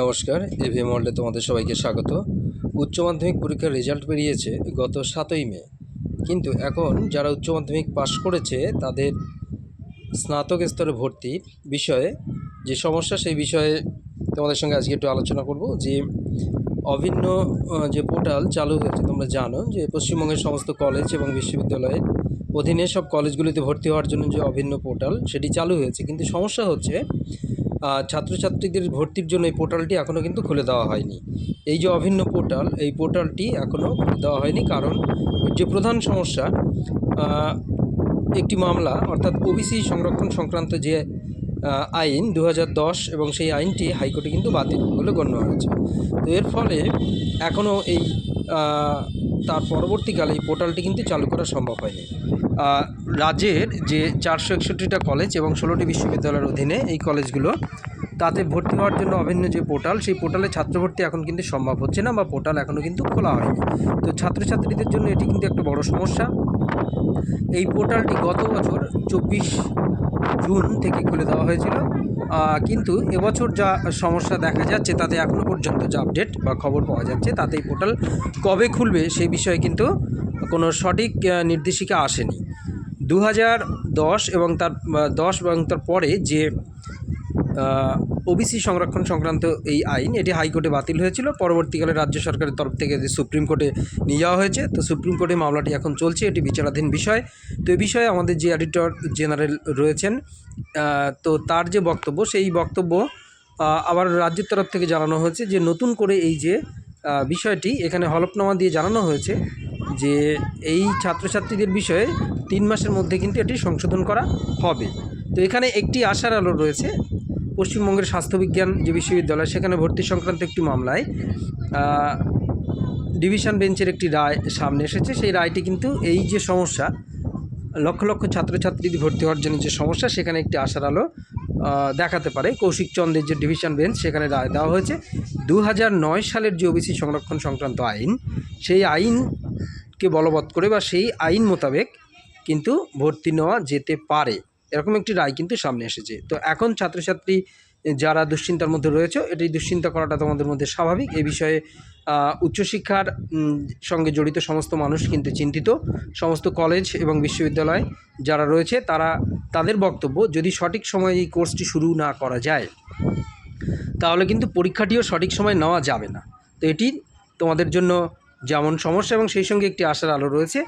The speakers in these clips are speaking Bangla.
নমস্কার এভিএম ওয়ার্ল্ডে তোমাদের সবাইকে স্বাগত। উচ্চ মাধ্যমিক পরীক্ষার রেজাল্ট বেরিয়েছে গত সাতই মে। কিন্তু এখন যারা উচ্চ মাধ্যমিক পাশ করেছে, তাদের স্নাতক স্তরে ভর্তি বিষয়ে যে সমস্যা, সেই বিষয়ে তোমাদের সঙ্গে আজকে একটু আলোচনা করব। যে অভিন্ন যে পোর্টাল চালু হয়েছে, তোমরা জানো যে পশ্চিমবঙ্গের সমস্ত কলেজ এবং বিশ্ববিদ্যালয়ের অধীনে সব কলেজগুলিতে ভর্তি হওয়ার জন্য যে অভিন্ন পোর্টাল, সেটি চালু হয়েছে। কিন্তু সমস্যা হচ্ছে ছাত্রছাত্রীদের ভর্তির জন্য এই পোর্টালটি এখনও কিন্তু খুলে দেওয়া হয়নি। এই যে অভিন্ন পোর্টাল, এই পোর্টালটি এখনও খুলে দেওয়া হয়নি কারণ যে প্রধান সমস্যা একটি মামলা, অর্থাৎ ওবিসি সংরক্ষণ সংক্রান্ত যে আইন দু হাজার দশ এবং সেই আইনটি হাইকোর্টে কিন্তু বাতিল বলে গণ্য হয়েছে। তো এর ফলে এখনও এই তার পরবর্তীকালে এই পোর্টালটি কিন্তু চালু করা সম্ভব হয়নি। রাজ্যের যে চারশো একষট্টিটা কলেজ এবং ষোলোটি বিশ্ববিদ্যালয়ের অধীনে এই কলেজগুলো, তাতে ভর্তি হওয়ার জন্য অভিন্ন যে পোর্টাল, সেই পোর্টালে ছাত্র ভর্তি এখন কিন্তু সম্ভব হচ্ছে না বা পোর্টাল এখনও কিন্তু খোলা হয়নি। তো ছাত্রছাত্রীদের জন্য এটি কিন্তু একটা বড় সমস্যা। এই পোর্টালটি গত বছর চব্বিশ জুন থেকে খুলে দেওয়া হয়েছিল। কিন্তু এবছর যা সমস্যা দেখা যাচ্ছে তাতে এখনও পর্যন্ত যা আপডেট বা খবর পাওয়া যাচ্ছে তাতে এই পোর্টাল কবে খুলবে সেই বিষয়ে কিন্তু কোনো সঠিক নির্দেশিকা আসেনি। দু দশ এবং তার দশ এবং তার পরে যে ওবিসি সংরক্ষণ সংক্রান্ত এই আইন, এটি হাইকোর্টে বাতিল হয়েছিল। পরবর্তীকালে রাজ্য সরকারের তরফ থেকে সুপ্রিম কোর্টে নিয়ে যাওয়া হয়েছে। তো সুপ্রিম কোর্টে মামলাটি এখন চলছে, এটি বিচারাধীন বিষয়। তো এই বিষয়ে আমাদের যে এডিটর জেনারেল রয়েছেন তো তার যে বক্তব্য, সেই বক্তব্য আবার রাজ্যের তরফ থেকে জানানো হয়েছে যে নতুন করে এই যে বিষয়টি এখানে হলফনামা দিয়ে জানানো হয়েছে যে এই ছাত্রছাত্রীদের বিষয়ে তিন মাসের মধ্যে কিন্তু এটি সংশোধন করা হবে। তো এখানে একটি আশার আলো রয়েছে পশ্চিমবঙ্গের স্বাস্থ্যবিজ্ঞান যে বিশ্ববিদ্যালয়, সেখানে ভর্তি সংক্রান্ত একটি মামলায় ডিভিশন বেঞ্চের একটি রায় সামনে এসেছে। সেই রায়টি কিন্তু এই যে সমস্যা, লক্ষ লক্ষ ছাত্রছাত্রীদের ভর্তি হওয়ার জন্য যে সমস্যা, সেখানে একটি আশার আলো দেখাতে পারে। কৌশিক চন্দ্রের যে ডিভিশন বেঞ্চ, সেখানে রায় দেওয়া হয়েছে। দু সালের যে ওবিসি সংরক্ষণ সংক্রান্ত আইন, সেই আইনকে বলবৎ করে বা সেই আইন মোতাবেক কিন্তু ভর্তি নেওয়া যেতে পারে। এরকম একটি রায় কিন্তু সামনে এসেছে। তো এখন ছাত্রছাত্রী যারা দুশ্চিন্তার মধ্যে রয়েছে এটি দুশ্চিন্তা করাটা তোমাদের মধ্যে স্বাভাবিক। এ বিষয়ে উচ্চশিক্ষার সঙ্গে জড়িত সমস্ত মানুষ কিন্তু চিন্তিত। সমস্ত কলেজ এবং বিশ্ববিদ্যালয় যারা রয়েছে, তারা, তাদের বক্তব্য, যদি সঠিক সময়ে এই কোর্সটি শুরু না করা যায়, তাহলে কিন্তু পরীক্ষাটিও সঠিক সময় নেওয়া যাবে না। তো এটি তোমাদের জন্য যেমন সমস্যা এবং সেই সঙ্গে একটি আশার আলো রয়েছে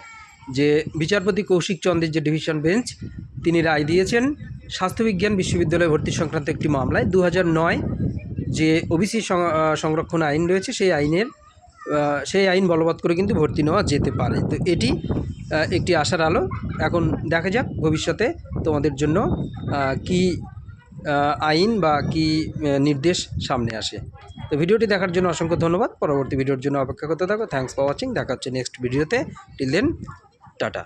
যে, বিচারপতি কৌশিক চন্দ্রের যে ডিভিশন বেঞ্চ তিনি রায় দিয়েছেন, স্বাস্থ্যবিজ্ঞান বিশ্ববিদ্যালয়ে ভর্তি সংক্রান্ত একটি মামলায়। দু যে ওবিসি সংরক্ষণ আইন রয়েছে, সেই আইনের সেই আইন বলবৎ করে কিন্তু ভর্তি নেওয়া যেতে পারে। তো এটি একটি আশার আলো। এখন দেখা যাক ভবিষ্যতে তোমাদের জন্য কি আইন বা কি নির্দেশ সামনে আসে। তো ভিডিওটি দেখার জন্য অসংখ্য ধন্যবাদ। পরবর্তী ভিডিওর জন্য অপেক্ষা করতে থাকো। থ্যাংকস ফর ওয়াচিং দেখা হচ্ছে নেক্সট ভিডিওতে। Till then tata.